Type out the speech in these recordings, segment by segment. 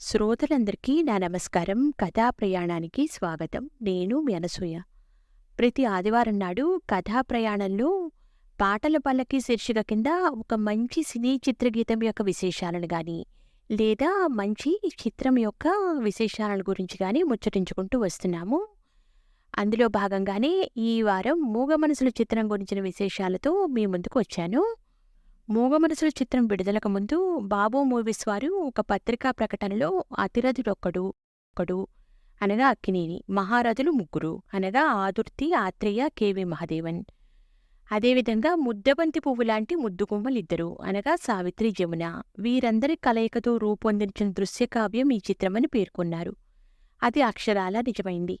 శ్రోతలందరికీ నా నమస్కారం. కథా ప్రయాణానికి స్వాగతం. నేను మీ అనసూయ. ప్రతి ఆదివారం నాడు కథా ప్రయాణంలో పాటల పల్లకి శీర్షిక కింద ఒక మంచి సినీ చిత్రగీతం యొక్క విశేషాలను కానీ లేదా మంచి చిత్రం యొక్క విశేషాలను గురించి కానీ ముచ్చటించుకుంటూ వస్తున్నాము. అందులో భాగంగానే ఈ వారం మూగ మనసుల చిత్రం గురించిన విశేషాలతో మీ ముందుకు వచ్చాను. మూగ మనసుల చిత్రం విడుదలకు ముందు బాబు మూవీస్ వారు ఒక పత్రికా ప్రకటనలో అతిరథుడొక్కడు ఒకడు అనగా అక్కినేని మహారథులు ముగ్గురు అనగా ఆదుర్తి ఆత్రేయ కేవి మహాదేవన్. అదేవిధంగా ముద్దబంతి పువ్వు లాంటి ముద్దుగుమ్మలిద్దరు అనగా సావిత్రి జమున వీరందరి కలయికతో రూపొందించిన దృశ్యకావ్యం ఈ చిత్రమని పేర్కొన్నారు. అది అక్షరాల నిజమైంది.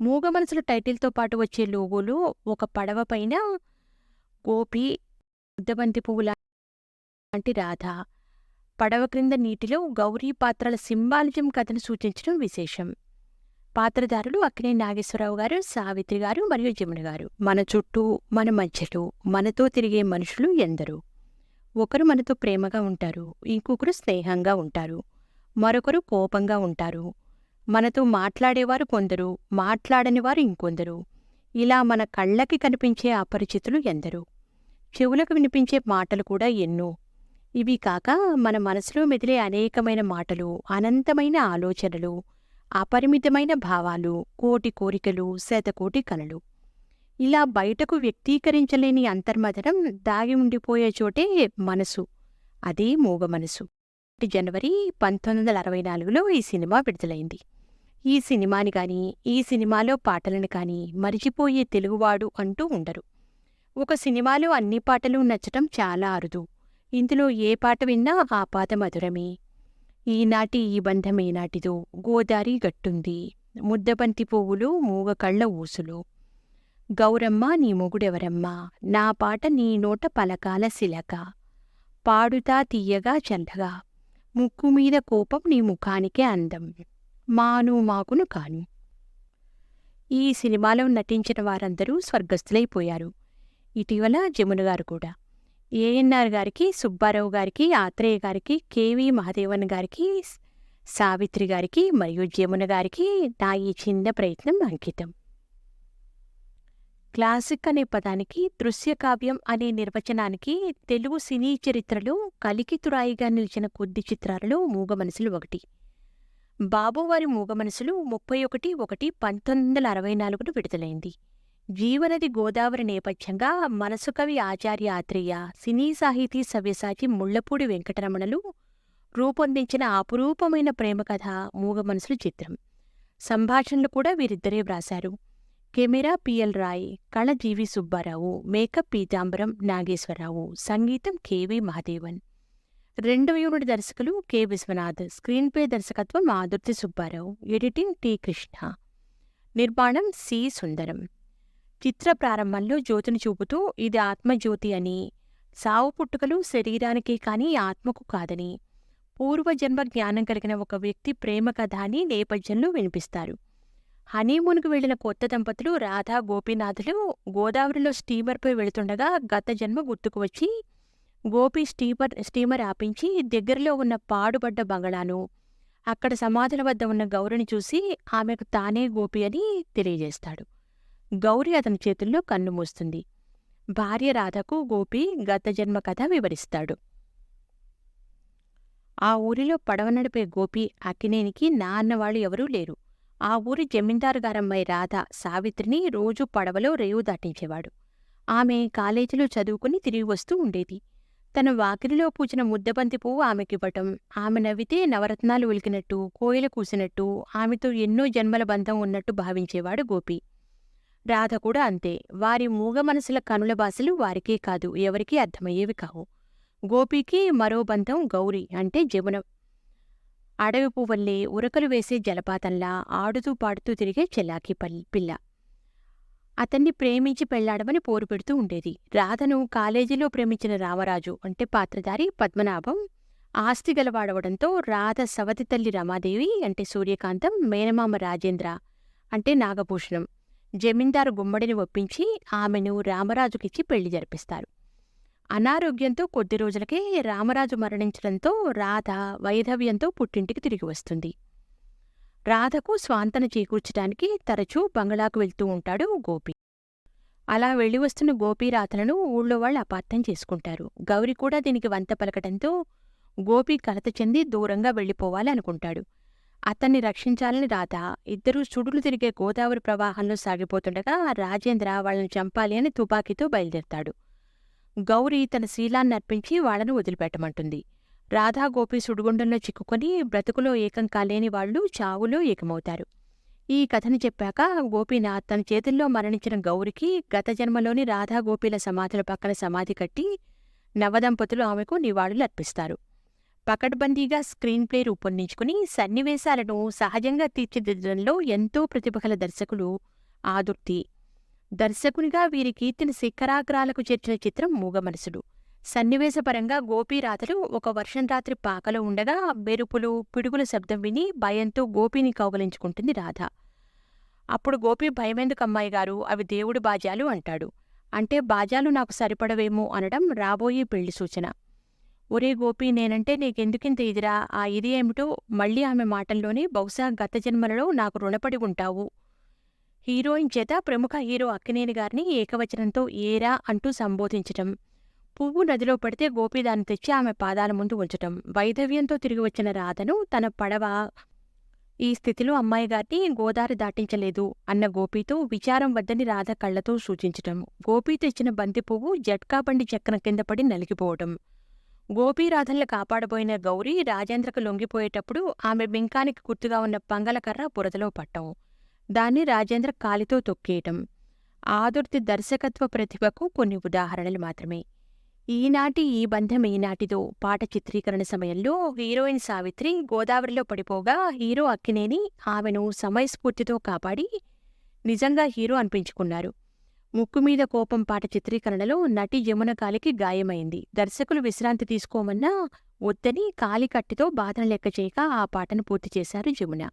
మూగమనసుల టైటిల్తో పాటు వచ్చే లోగోలో ఒక పడవ పైన గోపి బుద్ధబంతి పువ్వు లాంటి రాధ. పడవ క్రింద నీటిలో గౌరీ పాత్రల సింబాలిజం కథను సూచించడం విశేషం. పాత్రధారులు అక్కినే నాగేశ్వరరావు గారు సావిత్రి గారు మరియు జమున గారు. మన చుట్టూ మన మధ్యలో మనతో తిరిగే మనుషులు ఎందరో. ఒకరు మనతో ప్రేమగా ఉంటారు ఇంకొకరు స్నేహంగా ఉంటారు. మరొకరు కోపంగా ఉంటారు. మనతో మాట్లాడేవారు కొందరు మాట్లాడని వారు ఇంకొందరు. ఇలా మన కళ్ళకి కనిపించే అపరిచితులు ఎందరు. చెవులకు వినిపించే మాటలు కూడా ఎన్నో. ఇవి కాక మన మనసులో మెదిలే అనేకమైన మాటలు అనంతమైన ఆలోచనలు అపరిమితమైన భావాలు కోటి కోరికలు శతకోటి కలలు. ఇలా బయటకు వ్యక్తీకరించలేని అంతర్మథనం దాగి ఉండిపోయే చోటే మనసు. అదే మూగ మనసు. జనవరి పంతొమ్మిది వందల అరవై నాలుగులో ఈ సినిమా విడుదలైంది. ఈ సినిమాని కానీ ఈ సినిమాలో పాటలను కానీ మరిచిపోయే తెలుగువాడు అంటూ ఉండరు. ఒక సినిమాలో అన్ని పాటలు నచ్చటం చాలా అరుదు. ఇందులో ఏ పాట విన్నా ఆ పాట మధురమే. ఈనాటి ఈ బంధం ఏనాటిదో గోదారి గట్టుంది. ముద్దబంతి పువ్వులు మూగ కళ్ళ ఊసులు. గౌరమ్మ నీ మొగుడెవరమ్మా? నా పాట నీ నోట పలకాల శిలక. పాడుతా తీయగా చల్లగా ముక్కు మీద కోపం నీ ముఖానికే అందం. మాను మాకును కాను. ఈ సినిమాలో నటించిన వారందరూ స్వర్గస్థులైపోయారు. ఇటీవల జమున గారు కూడా. ఏఎన్ఆర్ గారికి సుబ్బారావు గారికి ఆత్రేయ గారికి కేవి మహదేవన్ గారికి సావిత్రి గారికి మరియు జమున గారికి నా ఈ చిన్న ప్రయత్నం అంకితం. క్లాసిక్ అనే పదానికి దృశ్యకావ్యం అనే నిర్వచనానికి తెలుగు సినీ చరిత్రలో కలికితురాయిగా నిలిచిన కొద్ది చిత్రాలలో మూగమనసులు ఒకటి. బాబువారి మూగమనసులు ముప్పై ఒకటి ఒకటి పంతొమ్మిది వందల అరవై నాలుగును విడుదలైంది. జీవనది గోదావరి నేపథ్యంగా మనసుకవి ఆచార్య ఆత్రేయ సినీ సాహితీ సవ్యసాచి ముళ్ళపూడి వెంకటరమణలు రూపొందించిన అపురూపమైన ప్రేమ కథ మూగ మనసులు చిత్రం. సంభాషణలు కూడా వీరిద్దరే వ్రాశారు. కెమెరా పిఎల్ రాయ్ కళ జీవి సుబ్బారావు మేకప్ పీతాంబరం నాగేశ్వరరావు సంగీతం కెవి మహాదేవన్. రెండవ యూనిట్ దర్శకులు కె. విశ్వనాథ్ స్క్రీన్ ప్లే దర్శకత్వం ఆదుర్తి సుబ్బారావు ఎడిటింగ్ టి. కృష్ణ. నిర్మాణం సి. సుందరం. చిత్ర ప్రారంభంలో జ్యోతిని చూపుతూ ఇది ఆత్మజ్యోతి అని. సావు పుట్టుకలు శరీరానికే కాని ఆత్మకు కాదని. పూర్వజన్మ జ్ఞానం కలిగిన ఒక వ్యక్తి ప్రేమ కథ అని నేపథ్యంలో వినిపిస్తారు. హనీమూన్కు వెళ్ళిన కొత్త దంపతులు రాధా గోపీనాథులు గోదావరిలో స్టీమర్పై వెళుతుండగా గత జన్మ గుర్తుకు వచ్చి గోపి స్టీమర్ స్టీమర్ ఆపించి దగ్గరలో ఉన్న పాడుబడ్డ బంగళాను అక్కడ సమాధుల వద్ద ఉన్న గౌరిని చూసి ఆమెకు తానే గోపి అని తెలియజేస్తాడు. గౌరి అతని చేతుల్లో కన్ను మూస్తుంది. భార్య రాధకు గోపి గత జన్మ కథ వివరిస్తాడు. ఆ ఊరిలో పడవ నడిపే గోపి అక్కినేనికి నా అన్నవాళ్ళు ఎవరూ లేరు. ఆ ఊరి జమీందారు గారమ్మాయి రాధ సావిత్రిని రోజూ పడవలో రేవు దాటించేవాడు. ఆమె కాలేజీలో చదువుకుని తిరిగి వస్తూ ఉండేది. తన వాకిలిలో పూచిన ముద్దబంతి పువ్వు ఆమెకివ్వటం ఆమె నవ్వితే నవరత్నాలు ఉలికినట్టు కోయిల కూసినట్టు ఆమెతో ఎన్నో జన్మల బంధం ఉన్నట్టు భావించేవాడు గోపి. రాధ కూడా అంతే. వారి మూగ మనసుల కనుల భాషలు వారికే కాదు ఎవరికీ అర్థమయ్యేవి కావు. గోపికి మరో బంధం గౌరి అంటే జమున. అడవి పువ్వల్లే ఉరకలు వేసే జలపాతంలా ఆడుతూ పాడుతూ తిరిగే చెల్లాకి పిల్ల. అతన్ని ప్రేమించి పెళ్ళాడమని పోరు పెడుతూ ఉండేది. రాధను కాలేజీలో ప్రేమించిన రామరాజు అంటే పాత్రధారి పద్మనాభం. ఆస్తి గలవాడవడంతో రాధ సవతి తల్లి రమాదేవి అంటే సూర్యకాంతం మేనమామ రాజేంద్ర అంటే నాగభూషణం. జమీందారు గుమ్మడిని ఒప్పించి ఆమెను రామరాజుకిచ్చి పెళ్ళి జరిపిస్తారు. అనారోగ్యంతో కొద్ది రోజులకే రామరాజు మరణించడంతో రాధ వైధవ్యంతో పుట్టింటికి తిరిగి వస్తుంది. రాధకు స్వాంతన చేకూర్చడానికి తరచూ బంగళాకు వెళ్తూ ఉంటాడు గోపి. అలా వెళ్ళి వస్తున్న గోపి రాధలను ఊళ్ళో వాళ్ళు అపార్థం చేసుకుంటారు. గౌరి కూడా దీనికి వంత పలకటంతో గోపి కలత చెంది దూరంగా వెళ్ళిపోవాలి అనుకుంటాడు. అతన్ని రక్షించాలని రాధ. ఇద్దరూ సుడులు తిరిగే గోదావరి ప్రవాహంలో సాగిపోతుండగా రాజేంద్ర వాళ్ళని చంపాలి అని తుపాకీతో బయలుదేరతాడు. గౌరి తన శీలాన్ని అర్పించి వాళ్ళను వదిలిపెట్టమంటుంది. రాధా గోపి సుడిగుండంలో చిక్కుకొని బ్రతుకులో ఏకం కాలేని వాళ్ళు చావులో ఏకమవుతారు. ఈ కథని చెప్పాక గోపీనాథ్ తన చేతుల్లో మరణించిన గౌరికి గత జన్మలోని రాధా గోపీల సమాధుల పక్కన సమాధి కట్టి నవదంపతులు ఆమెకు నివాళులు అర్పిస్తారు పకడ్బందీగా స్క్రీన్ ప్లే రూపొందించుకుని సన్నివేశాలను సహజంగా తీర్చిదిద్దడంలో ఎంతో ప్రతిభగల దర్శకులు ఆదుర్తి. దర్శకునిగా వీరి కీర్తిని శిఖరాగ్రాలకు చేర్చిన చిత్రం మూగమనసుడు. సన్నివేశపరంగా గోపీరాతలు ఒక వర్షం రాత్రి పాకలో ఉండగా మెరుపులు పిడుగుల శబ్దం విని భయంతో గోపిని కౌగలించుకుంటుంది రాధ. అప్పుడు గోపి భయమెందుకు అమ్మాయి గారు? అవి దేవుడి బాజాలు అంటాడు. అంటే బాజాలు నాకు సరిపడవేమో అనడం రాబోయే పెళ్ళి సూచన. ఒరే గోపి నేనంటే నీకెందుకింత ఇదిరా? ఆ ఇది ఏమిటో మళ్ళీ ఆమె మాటల్లోనే బహుశా గత జన్మలలో నాకు రుణపడి ఉంటావు. హీరోయిన్ చేత ప్రముఖ హీరో అక్కినేని గారిని ఏకవచనంతో ఏరా అంటూ సంబోధించటం. పువ్వు నదిలో పడితే గోపి దాన్ని తెచ్చి ఆమె పాదాల ముందు ఉంచటం. వైధవ్యంతో తిరిగి వచ్చిన రాధను తన పడవ ఈ స్థితిలో అమ్మాయి గారిని గోదారి దాటించలేదు అన్న గోపితో విచారం వద్దని రాధ కళ్ళతో సూచించటం. గోపి తెచ్చిన బంతి పువ్వు జట్కా బండి చక్రం కింద పడి నలిగిపోవటం. గోపీరాధల్ని కాపాడబోయిన గౌరీ రాజేంద్రకు లొంగిపోయేటప్పుడు ఆమె బింకానికి గుర్తుగా ఉన్న పంగలకర్ర బురదలో పట్టం. దాన్ని రాజేంద్ర కాలితో తొక్కేయటం. ఆదుర్తి దర్శకత్వ ప్రతిభకు కొన్ని ఉదాహరణలు మాత్రమే. ఈనాటి ఈ బంధం ఈనాటిదో పాట చిత్రీకరణ సమయంలో హీరోయిన్ సావిత్రి గోదావరిలో పడిపోగా హీరో అక్కినేని ఆమెను సమయస్ఫూర్తితో కాపాడి నిజంగా హీరో అనిపించుకున్నారు. ముక్కు మీద కోపం పాట చిత్రీకరణలో నటి యమున కాలికి గాయమైంది. దర్శకులు విశ్రాంతి తీసుకోమన్నా వద్దని కాలి కట్టితో బాధను లెక్క చేయక ఆ పాటను పూర్తి చేశారు యమున.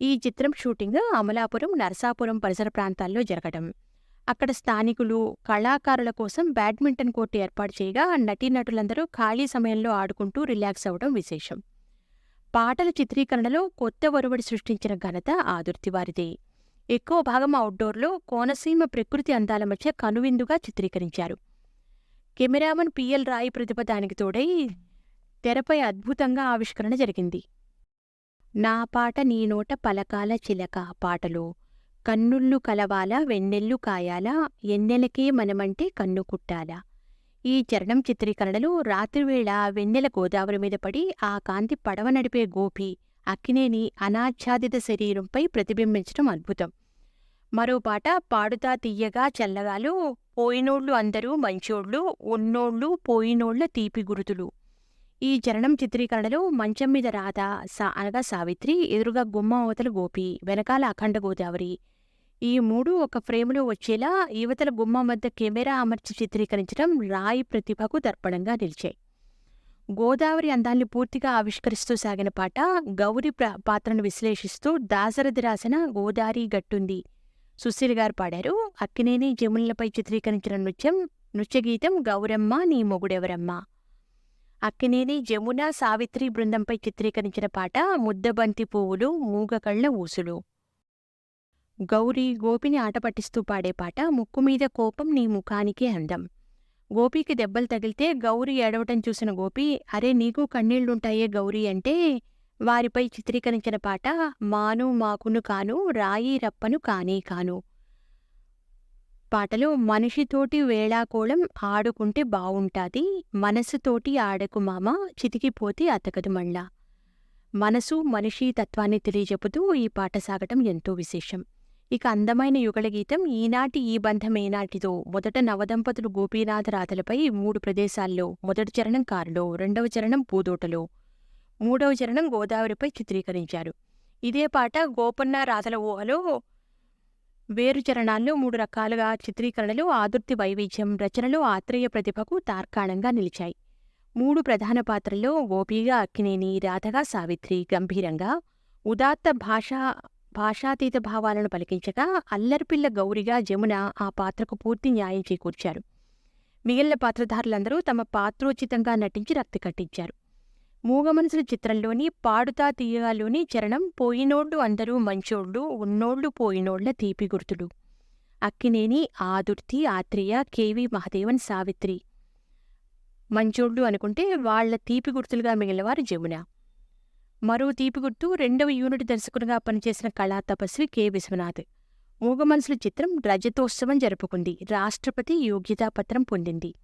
ఈ చిత్రం షూటింగ్ అమలాపురం నరసాపురం పరిసర ప్రాంతాల్లో జరగడం అక్కడ స్థానికులు కళాకారుల కోసం బ్యాడ్మింటన్ కోర్టు ఏర్పాటు చేయగా నటీనటులందరూ ఖాళీ సమయంలో ఆడుకుంటూ రిలాక్స్ అవ్వడం విశేషం. పాటల చిత్రీకరణలో కొత్త ఒరవడి సృష్టించిన ఘనత ఆదుర్తివారిదే ఎక్కువ భాగం అవుట్డోర్లో కోనసీమ ప్రకృతి అందాల మధ్య కనువిందుగా చిత్రీకరించారు. కెమెరామన్ పిఎల్ రాయి ప్రతిభ దానికి తోడై తెరపై అద్భుతంగా ఆవిష్కరణ జరిగింది. నా పాట నీ నోట పలకాల చిలక పాటలో కన్నుళ్ళు కలవాల వెన్నెల్లు కాయాల ఎన్నెలకే మనమంటే కన్ను కుట్టాల. ఈ చరణం చిత్రీకరణలో రాత్రివేళ వెన్నెల గోదావరి మీద పడి ఆ కాంతి పడవ నడిపే గోపి అక్కినేని అనాచ్ఛాదిత శరీరంపై ప్రతిబింబించడం అద్భుతం. మరో పాట పాడుతా తీయగా చల్లగాలు పోయినోళ్ళు అందరూ మంచోళ్ళు ఉన్నోళ్ళు పోయినోళ్ళ తీపి గురుతులు. ఈ చరణం చిత్రీకరణలో మంచం మీద రాధ సా అనగా సావిత్రి ఎదురుగా గుమ్మ అవతల గోపి వెనకాల అఖండ గోదావరి. ఈ మూడు ఒక ఫ్రేములో వచ్చేలా యువతల గుమ్మం వద్ద కెమెరా అమర్చి చిత్రీకరించడం రాయి ప్రతిభకు దర్పణంగా నిలిచాయి. గోదావరి అందాల్ని పూర్తిగా ఆవిష్కరిస్తూ సాగిన పాట గౌరి పాత్రను విశ్లేషిస్తూ దాశరథి రాసిన గోదారి గట్టుంది. సుశీల్ గారు పాడారు అక్కినేని జమునలపై చిత్రీకరించిన నృత్యం నృత్యగీతం గౌరమ్మ నీ మొగుడెవరమ్మ. అక్కినేని జమున సావిత్రి బృందంపై చిత్రీకరించిన పాట ముద్దబంతి పువ్వులు మూగకళ్ళ ఊసులు. గౌరీ గోపిని ఆట పట్టిస్తూ పాడే పాట ముక్కు మీద కోపం నీ ముఖానికి అందం. గోపికి దెబ్బలు తగిలితే గౌరీ ఏడవటం చూసిన గోపి అరే నీకు కన్నీళ్ళుంటాయే గౌరీ అంటే వారిపై చిత్రీకరించిన పాట మాను మాకును కాను రాయి రప్పను కానే కాను పాటలో మనిషితోటి వేళాకోళం ఆడుకుంటే బావుంటాది మనసుతోటి ఆడకు మామ చితికిపోతే అతకదు మళ్ళా. మనసు మనిషి తత్వాన్ని తెలియజెపుతూ ఈ పాట సాగటం ఎంతో విశేషం. ఇక అందమైన యుగళగీతం ఈనాటి ఈ బంధం ఏనాటిదో. మొదట నవదంపతులు గోపీనాథ రాధలపై మూడు ప్రదేశాల్లో మొదటి చరణం కారులో రెండవ చరణం పూదోటలో మూడవ చరణం గోదావరిపై చిత్రీకరించారు. ఇదే పాట గోపన్న రాధల ఊహలో వేరు చరణాల్లో మూడు రకాలుగా చిత్రీకరణలు ఆదుర్తి వైవిధ్యం రచనలు ఆత్రేయ ప్రతిభకు తార్కాణంగా నిలిచాయి. మూడు ప్రధాన పాత్రల్లో గోపిగా అక్కినేని రాధగా సావిత్రి గంభీరంగా ఉదాత్త భాషా భాషాతీత భావాలను పలికించగా అల్లరిపిల్ల గౌరిగా జమున ఆ పాత్రకు పూర్తి న్యాయం చేకూర్చారు. మిగిలిన పాత్రధారులందరూ తమ పాత్రోచితంగా నటించి రక్తి కట్టించారు. మూగమనసుల చిత్రంలోని పాడుతా తీయగాలోని చరణం పోయినోళ్ళు అందరూ మంచోళ్ళు ఉన్నోళ్ళు పోయినోళ్ళ తీపి గుర్తులు అక్కినేని ఆదుర్తి ఆత్రేయ కేవి మహదేవన్ సావిత్రి. మంచోళ్ళు అనుకుంటే వాళ్ళ తీపి గుర్తులుగా మిగిలినవారు జమున. మరో తీపి గుర్తు రెండవ యూనిట్ దర్శకునిగా పనిచేసిన కళా తపస్వి కె. విశ్వనాథ్. మూగ మనసుల చిత్రం రజతోత్సవం జరుపుకుంది. రాష్ట్రపతి యోగ్యతాపత్రం పొందింది.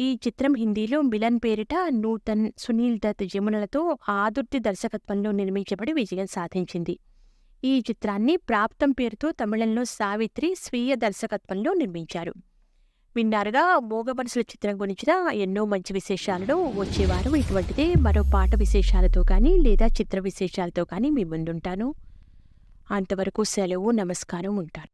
ఈ చిత్రం హిందీలో మిలన్ పేరిట నూతన్ సునీల్ దత్ జమునలతో ఆదుర్తి దర్శకత్వంలో నిర్మించబడి విజయం సాధించింది. ఈ చిత్రాన్ని ప్రాప్తం పేరుతో తమిళంలో సావిత్రి స్వీయ దర్శకత్వంలో నిర్మించారు. విన్నారుగా? మోగ మనసుల చిత్రం గురించిన ఎన్నో మంచి విశేషాలను వచ్చేవారం. ఇటువంటిదే మరో పాట విశేషాలతో కానీ లేదా చిత్ర విశేషాలతో కానీ మీ ముందుంటాను. అంతవరకు సెలవు నమస్కారం ఉంటాను.